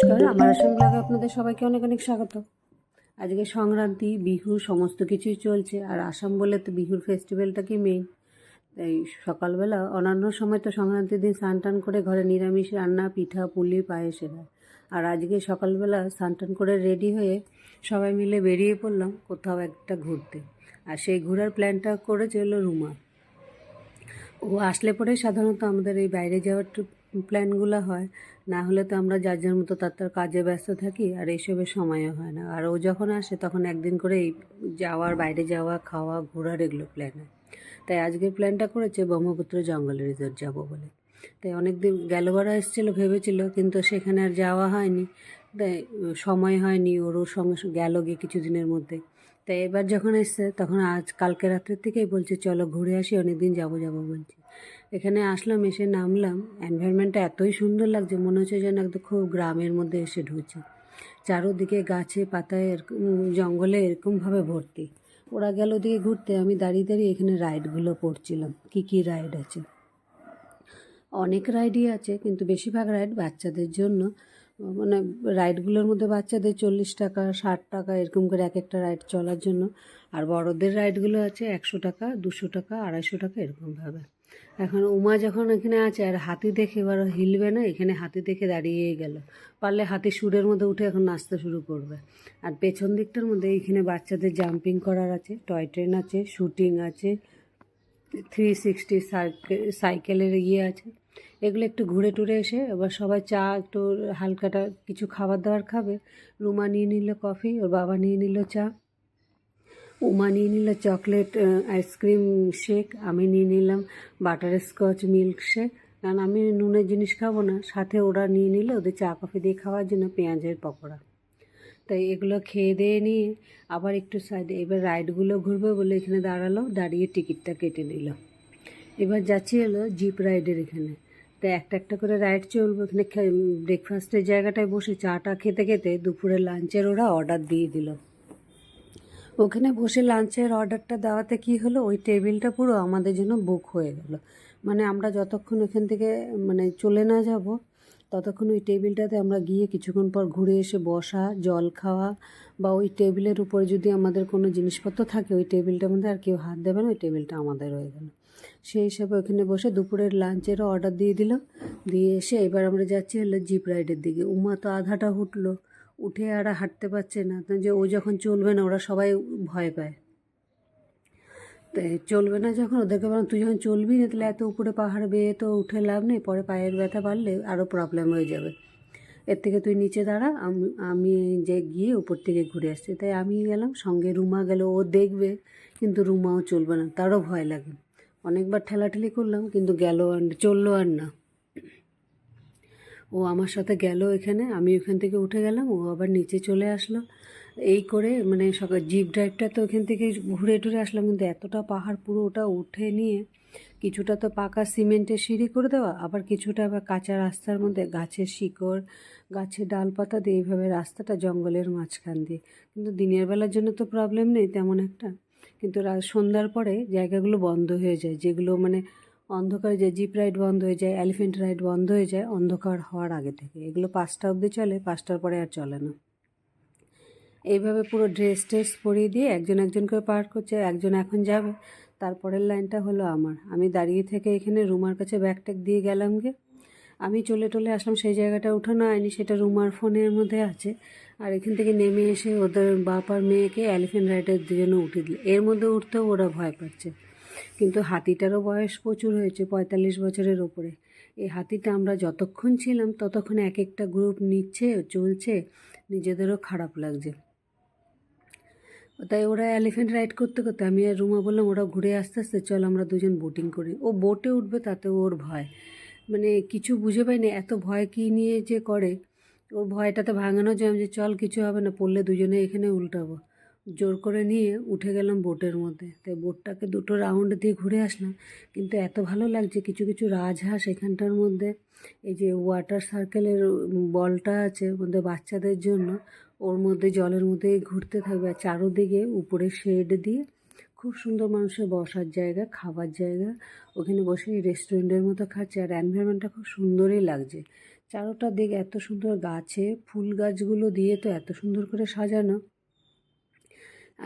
নমস্কার আমার আসাম ব্লগে আপনাদের সবাইকে অনেক অনেক স্বাগত। আজকে সংক্রান্তি, বিহু, সমস্ত কিছুই চলছে, আর আসাম বলে তো বিহুর ফেস্টিভ্যালটা কি মেইন তাই সকালবেলা অন্যান্য সময় তো সংক্রান্তির দিন স্নান টান করে ঘরে নিরামিষ রান্না, পিঠা, পুলি, পায়েসে হয় আর আজকে সকালবেলা স্নান টান করে রেডি হয়ে সবাই মিলে বেরিয়ে পড়লাম কোথাও একটা ঘুরতে। আর সেই ঘোরার প্ল্যানটা করে হলো রুমা। ও আসলে পরে সাধারণত আমাদের এই বাইরে যাওয়ার প্ল্যানগুলো হয়, না হলে তো আমরা যার যার মতো তার তার কাজে ব্যস্ত থাকি আর এইসবের সময়ও হয় না। আর ও যখন আসে তখন একদিন করে এই যাওয়ার, বাইরে যাওয়া, খাওয়া, ঘোরার এগুলো প্ল্যান হয়। তাই আজকের প্ল্যানটা করেছে ব্রহ্মপুত্র জঙ্গল রিসোর্ট যাব বলে। তাই অনেক দিন গেলবারা এসেছিল, ভেবেছিল, কিন্তু সেখানে আর যাওয়া হয়নি। তাই সময় হয়নি, ওর ওর সঙ্গে গেল গিয়ে কিছুদিনের মধ্যে। তাই এবার যখন এসছে, তখন আজ কালকে রাত্রের থেকেই বলছে, চলো ঘুরে আসি, অনেকদিন যাব যাব বলছি। এখানে আসলাম, এসে নামলাম। এনভায়রনমেন্টটা এতই সুন্দর লাগছে, মনে হচ্ছে যেন একদম খুব গ্রামের মধ্যে এসে ঢুকছে। চারোদিকে গাছে পাতায় এরকম, জঙ্গলে এরকমভাবে ভর্তি। ওরা গেল ওদিকে ঘুরতে, আমি দাঁড়িয়ে দাঁড়িয়ে এখানে রাইডগুলো পড়ছিলাম কী কী রাইড আছে? অনেক রাইডই আছে, কিন্তু বেশিরভাগ রাইড বাচ্চাদের জন্য। মানে রাইডগুলোর মধ্যে বাচ্চাদের চল্লিশ টাকা, ষাট টাকা এরকম করে এক একটা রাইড চলার জন্য। আর বড়দের রাইডগুলো আছে একশো টাকা, দুশো টাকা, আড়াইশো টাকা এরকমভাবে এখন উমা যখন এখানে আছে, আর হাতি দেখে এবার হিলবে না, এখানে হাতি দেখে দাঁড়িয়েই গেল। পারলে হাতি সুরের মধ্যে উঠে এখন নাচতে শুরু করবে। আর পেছন দিকটার মধ্যে এইখানে বাচ্চাদের জাম্পিং করার আছে টয় ট্রেন আছে শুটিং আছে থ্রি সিক্সটি সাইকেলের ইয়ে আছে। এগুলো একটু ঘুরে টুরে এসে এবার সবাই চা, একটু হালকাটা কিছু খাবার দাবার খাবে। রুমা নিয়ে নিল কফি ওর বাবা নিয়ে নিল চা। উমা নিয়ে নিল চকলেট আইসক্রিম শেক আমি নিয়ে নিলাম বাটার স্কচ মিল্ক শেক কারণ আমি নুনের জিনিস খাব না, সাথে ওরা নিয়ে নিল ওদের চা কফি দিয়ে খাওয়ার জন্য পেঁয়াজের পকোড়া। তাই এগুলো খেয়ে দিয়ে নিয়ে আবার একটু সাইডে এবার রাইডগুলো ঘুরবে বলে এখানে দাঁড়াল, দাঁড়িয়ে টিকিটটা কেটে নিল। এবার যাচ্ছি হলো জিপ রাইডের এখানে। তো একটা একটা করে রাইড চলবে। এখানে ব্রেকফাস্টের জায়গাটায় বসে চাটা খেতে খেতে দুপুরে লাঞ্চের ওরা অর্ডার দিয়ে দিল। ওখানে বসে লাঞ্চের অর্ডারটা দেওয়াতে কি হলো? ওই টেবিলটা পুরো আমাদের জন্য বুক হয়ে গেল। মানে আমরা যতক্ষণ ওখান থেকে মানে চলে না যাব ততক্ষণ ওই টেবিলটাতে আমরা গিয়ে কিছুক্ষণ পর ঘুরে এসে বসা, জল খাওয়া বা ওই টেবিলের উপরে যদি আমাদের কোনো জিনিসপত্র থাকে, ওই টেবিলটার মধ্যে আর কেউ হাত দেবে না, ওই টেবিলটা আমাদের হয়ে গেল। সেই হিসাবে ওখানে বসে দুপুরের লাঞ্চেরও অর্ডার দিয়ে দিল। দিয়ে এসে এবার আমরা যাচ্ছি হলো জিপ রাইডের দিকে। উমা তো আধাটা উঠল। উঠে আর হাঁটতে পারছে না। যে ও যখন চলবে না, ওরা সবাই ভয় পায়। চলবে না যখন, ওদেরকে বললাম, তুই যখন চলবি না, তাহলে এত উপরে পাহাড় বেয়ে তো উঠে লাভ নেই, পরে পায়ের ব্যথা বাড়লে আরও প্রবলেম হয়ে যাবে। এর থেকে তুই নিচে দাঁড়া, আমি আমি যে গিয়ে উপর থেকে ঘুরে আসছি। তাই আমি গেলাম, সঙ্গে রুমা গেল, ও দেখবে, কিন্তু রুমাও চলবে না, তারও ভয় লাগে। অনেকবার ঠেলাঠেলি করলাম, কিন্তু গেল আর, চলল আর না। ও আমার সাথে গেল এখানে, আমি ওখান থেকে উঠে গেলাম, ও আবার নিচে চলে আসলো। এই করে মানে সকাল জিপ ড্রাইভটা তো ওখান থেকে ঘুরে টুরে আসলাম, কিন্তু এতটা পাহাড় পুরো ওটা উঠে নিয়ে কিছুটা তো পাকা সিমেন্টের সিঁড়ি করে দেওয়া, আবার কিছুটা আবার কাঁচা রাস্তার মধ্যে গাছের শিকড়, গাছের ডালপাতা দিয়ে এইভাবে রাস্তাটা জঙ্গলের মাঝখান দিয়ে। কিন্তু দিনের বেলার জন্য তো প্রবলেম নেই তেমন একটা। কিন্তু সন্ধ্যার পরে জায়গাগুলো বন্ধ হয়ে যায়, যেগুলো মানে অন্ধকার যে জিপ রাইড বন্ধ হয়ে যায় এলিফেন্ট রাইড বন্ধ হয়ে যায়, অন্ধকার হওয়ার আগে থেকে। এগুলো পাঁচটা অবধি চলে, পাঁচটার পরে আর চলে না। এইভাবে পুরো ড্রেস ট্রেস পরিয়ে দিয়ে একজন একজন করে পার করছে, একজন এখন যাবে। তারপরের লাইনটা হলো আমার। আমি দাঁড়িয়ে থেকে এখানে রুমার কাছে ব্যাগ ট্যাগ দিয়ে গেলাম গে। আমি চলে টলে আসলাম, সেই জায়গাটা উঠানো হয়নি, সেটা রুমার ফোনের মধ্যে আছে। আর এখান থেকে নেমে এসে ওদের বাপ আর মেয়েকে এলিফেন্ট রাইডের জন্য উঠে দিল। এর মধ্যে উঠতেও ওরা ভয় পাচ্ছে। কিন্তু হাতিটারও বয়স প্রচুর হয়েছে, পঁয়তাল্লিশ বছরের ওপরে। এই হাতিটা আমরা যতক্ষণ ছিলাম, ততক্ষণ এক একটা গ্রুপ নিচ্ছে, চলছে। নিজেদেরও খারাপ লাগছে। তাই ওরা এলিফেন্ট রাইড করতে করতে আমি আর রুমা বললাম, ওরা ঘুরে আসতে আসতে, চল আমরা দুজন বোটিং করি। ও বোটে উঠবে, তাতে ওর ভয়। মানে কিছু বুঝে পাইনি এত ভয় কী নিয়ে যে করে। ওর ভয়টাতে ভাঙানো যায় যে চল, কিছু হবে না, পড়লে দুজনে এখানে উল্টাবো। জোর করে নিয়ে উঠে গেলাম বোটের মধ্যে। তাই বোটটাকে দুটো রাউন্ড দিয়ে ঘুরে আসলাম। কিন্তু এত ভালো লাগছে, কিছু কিছু রাজহাঁস এখানটার মধ্যে। এই যে ওয়াটার সার্কেলের বলটা আছে মধ্যে বাচ্চাদের জন্য। ওর মধ্যে জলের মধ্যে ঘুরতে থাকবে আর চারোদিকে উপরে শেড দিয়ে খুব সুন্দর মানুষের বসার জায়গা, খাবার জায়গা। ওখানে বসে রেস্টুরেন্টের মতো খাচ্ছে আর এনভায়রনমেন্টটা খুব সুন্দরই লাগছে। চারোটা দিক এত সুন্দর গাছে, ফুল গাছগুলো দিয়ে তো এত সুন্দর করে সাজানো।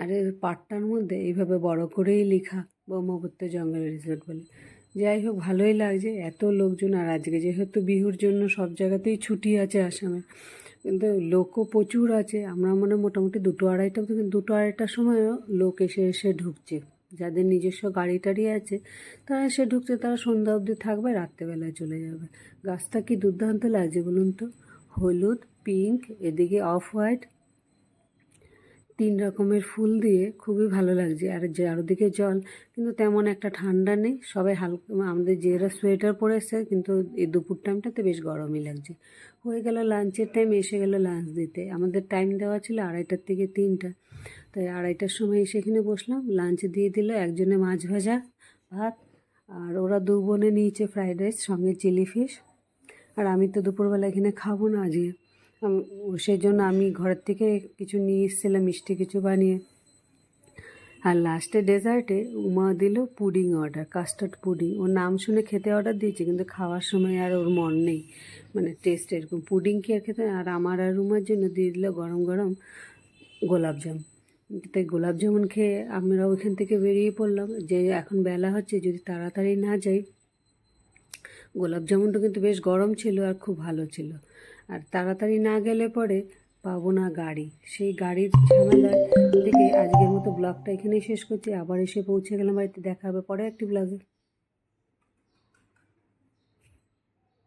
আর পাটটার মধ্যে এইভাবে বড় করেই লেখা, ব্রহ্মপুত্র জঙ্গল রিসোর্ট বলে। যাই হোক, ভালোই লাগছে। এত লোকজন, আর আজকে যেহেতু বিহুর জন্য সব জায়গাতেই ছুটি আছে আসামে, কিন্তু লোকও প্রচুর আছে। আমরা মানে মোটামুটি দুটো আড়াইটা থেকে দুটো আড়াইটার সময়ও লোক এসে এসে ঢুকছে। যাদের নিজস্ব গাড়ি টাড়ি আছে, তারা এসে ঢুকছে, তারা সন্ধ্যা অবধি থাকবে, রাত্রেবেলায় চলে যাবে। গাছটা কি দুর্দান্ত লাগছে বলুন তো? হলুদ, পিঙ্ক, এদিকে অফ হোয়াইট তিন রকমের ফুল দিয়ে খুবই ভালো লাগছে। আর চারদিকে জল, কিন্তু তেমন একটা ঠান্ডা নেই। সবাই হালকা আমাদের যেরা সোয়েটার পরে এসছে কিন্তু এই দুপুর টাইমটাতে বেশ গরমই লাগছে। হয়ে গেল লাঞ্চের টাইম, এসে গেল লাঞ্চ দিতে। আমাদের টাইম দেওয়া ছিল আড়াইটার থেকে তিনটা। তাই আড়াইটার সময় এসে এখানে বসলাম। লাঞ্চ দিয়ে দিল একজনে মাছ ভাজা, ভাত, আর ওরা দু বোনে নিয়েছে ফ্রাইড রাইস, সঙ্গে চিলি ফিশ। আর আমি তো দুপুরবেলা এখানে খাব না আজকে। সেই জন্য আমি ঘরের থেকে কিছু নিয়ে এসেছিলাম, মিষ্টি কিছু বানিয়ে। আর লাস্টে ডেজার্টে উমা দিল পুডিং অর্ডার কাস্টার্ড পুডিং ওর নাম শুনে খেতে অর্ডার দিয়েছে, কিন্তু খাওয়ার সময় আর ওর মন নেই। মানে টেস্ট এরকম। পুডিং কি আর খেতে আর আমার আর উমার জন্য দিয়ে দিল গরম গরম গোলাপজাম তাই গোলাপ জামুন খেয়ে আমরা ওইখান থেকে বেরিয়ে পড়লাম। যে এখন বেলা হচ্ছে, যদি তাড়াতাড়ি না যাই, গোলাপ জামুনটা কিন্তু বেশ গরম ছিল আর খুব ভালো ছিল। আর তাড়াতাড়ি না গেলে পরে পাবো না গাড়ি। সেই গাড়ির ঝামেলা থেকে আজকের মতো ব্লগটা এখানেই শেষ করছি। আবার এসে পৌঁছে গেলাম বাড়িতে। দেখা হবে পরে একটি ব্লগে।